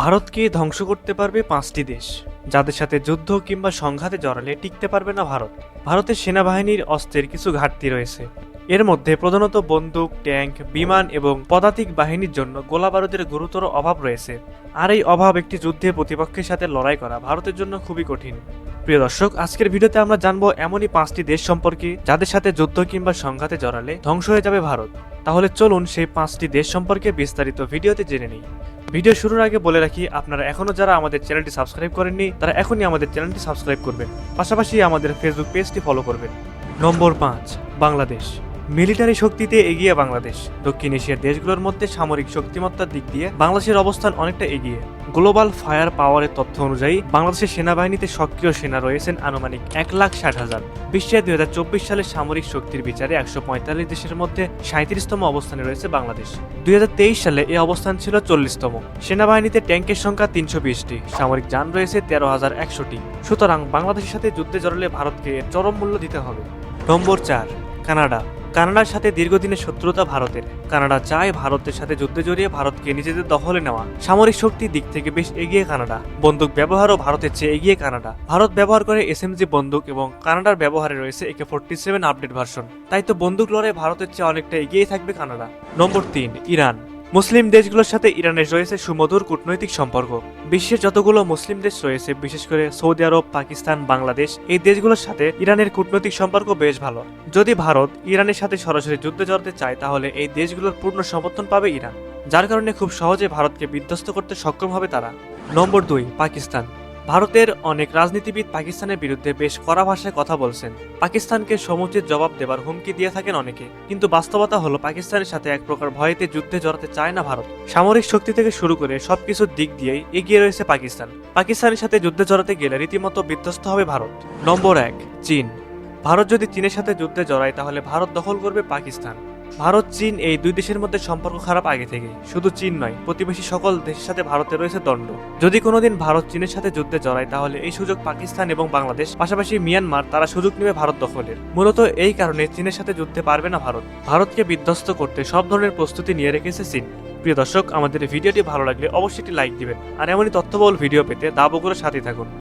ভারতকে ধ্বংস করতে পারবে পাঁচটি দেশ, যাদের সাথে যুদ্ধ কিংবা সংঘাতে জড়ালে টিকতে পারবে না ভারত। ভারতের সেনাবাহিনীর অস্ত্রের কিছু ঘাটতি রয়েছে। এর মধ্যে প্রধানত বন্দুক, ট্যাঙ্ক, বিমান এবং পদাতিক বাহিনীর জন্য গোলাবারুদের গুরুতর অভাব রয়েছে। আর এই অভাব একটি যুদ্ধে প্রতিপক্ষের সাথে লড়াই করা ভারতের জন্য খুবই কঠিন। প্রিয় দর্শক, আজকের ভিডিওতে আমরা জানব এমনই পাঁচটি দেশ সম্পর্কে, যাদের সাথে যুদ্ধ কিংবা সংঘাতে জড়ালে ধ্বংস হয়ে যাবে ভারত। তাহলে চলুন সেই পাঁচটি দেশ সম্পর্কে বিস্তারিত ভিডিওতে জেনে নিই। ভিডিও শুরুর আগে বলে রাখি, আপনারা এখনও যারা আমাদের চ্যানেলটি সাবস্ক্রাইব করেননি, তারা এখনই আমাদের চ্যানেলটি সাবস্ক্রাইব করবেন। পাশাপাশি আমাদের ফেসবুক পেজটি ফলো করবেন। নম্বর পাঁচ, বাংলাদেশ। মিলিটারি শক্তিতে এগিয়ে বাংলাদেশ। দক্ষিণ এশিয়ার দেশগুলোর মধ্যে সামরিক শক্তিমত্তার দিক দিয়ে বাংলাদেশের অবস্থান অনেকটা এগিয়ে। গ্লোবাল ফায়ার পাওয়ারের তথ্য অনুযায়ী, বাংলাদেশের সেনাবাহিনীতে সক্রিয় সেনা রয়েছেন আনুমানিক এক লাখ ষাট হাজার। বিশ্বে দুই হাজার চব্বিশ সালের সামরিক শক্তির বিচারে একশো পঁয়তাল্লিশ দেশের মধ্যে সাঁত্রিশতম অবস্থানে রয়েছে বাংলাদেশ। দুই হাজার তেইশ সালে এই অবস্থান ছিল চল্লিশতম। সেনাবাহিনীতে ট্যাঙ্কের সংখ্যা তিনশো বিশটি। সামরিক যান রয়েছে তেরো হাজার একশোটি। সুতরাং বাংলাদেশের সাথে যুদ্ধে জড়ালে ভারতকে চরম মূল্য দিতে হবে। নম্বর চার, কানাডা। কানাডার সাথে দীর্ঘদিনের শত্রুতা ভারতের। কানাডা চায় ভারতের সাথে যুদ্ধে জড়িয়ে ভারতকে নিজেদের দখলে নেওয়া। সামরিক শক্তির দিক থেকে বেশ এগিয়ে কানাডা। বন্দুক ব্যবহারও ভারতের চেয়ে এগিয়ে কানাডা। ভারত ব্যবহার করে এসএমজি বন্দুক এবং কানাডার ব্যবহারে রয়েছে একে ফোরটি সেভেন আপডেট ভার্সন। তাই তো বন্দুক লড়াই ভারতের চেয়ে অনেকটা এগিয়ে থাকবে কানাডা। নম্বর তিন, ইরান। মুসলিম দেশগুলোর সাথে ইরানের রয়েছে সুমধুর কূটনৈতিক সম্পর্ক। বিশ্বের যতগুলো মুসলিম দেশ রয়েছে, বিশেষ করে সৌদি আরব, পাকিস্তান, বাংলাদেশ, এই দেশগুলোর সাথে ইরানের কূটনৈতিক সম্পর্ক বেশ ভালো। যদি ভারত ইরানের সাথে সরাসরি যুদ্ধে জড়তে চায়, তাহলে এই দেশগুলোর পূর্ণ সমর্থন পাবে ইরান। যার কারণে খুব সহজে ভারতকে বিধ্বস্ত করতে সক্ষম হবে তারা। নম্বর দুই, পাকিস্তান। ভারতের অনেক রাজনীতিবিদ পাকিস্তানের বিরুদ্ধে বেশ কড়া ভাষায় কথা বলছেন। পাকিস্তানকে সমুচিত জবাব দেবার হুমকি দিয়ে থাকেন অনেকে। কিন্তু বাস্তবতা হলো পাকিস্তানের সাথে এক প্রকার ভয়েতে যুদ্ধে জড়াতে চায় না ভারত। সামরিক শক্তি থেকে শুরু করে সবকিছুর দিক দিয়েই এগিয়ে রয়েছে পাকিস্তান। পাকিস্তানের সাথে যুদ্ধে জড়াতে গেলে রীতিমতো বিধ্বস্ত হবে ভারত। নম্বর এক, চীন। ভারত যদি চীনের সাথে যুদ্ধে জড়ায়, তাহলে ভারত দখল করবে পাকিস্তান। ভারত, চীন এই দুই দেশের মধ্যে সম্পর্ক খারাপ আগে থেকে শুধু চীন নয়, প্রতিবেশী সকল দেশের সাথে ভারতে রয়েছে দণ্ড যদি কোনোদিন ভারত চীনের সাথে যুদ্ধে জড়ায়, তাহলে এই সুযোগ পাকিস্তান এবং বাংলাদেশ, পাশাপাশি মিয়ানমার, তারা সুযোগ নেবে ভারত দখলের। মূলত এই কারণে চীনের সাথে যুদ্ধে পারবে না ভারত। ভারতকে বিধ্বস্ত করতে সব ধরনের প্রস্তুতি নিয়ে রেখেছে চীন। প্রিয় দর্শক, আমাদের ভিডিওটি ভালো লাগলে অবশ্যই একটি লাইক দিবেন। আর এমনই তথ্যবহুল ভিডিও পেতে দাবগুলোর সাথে থাকুন।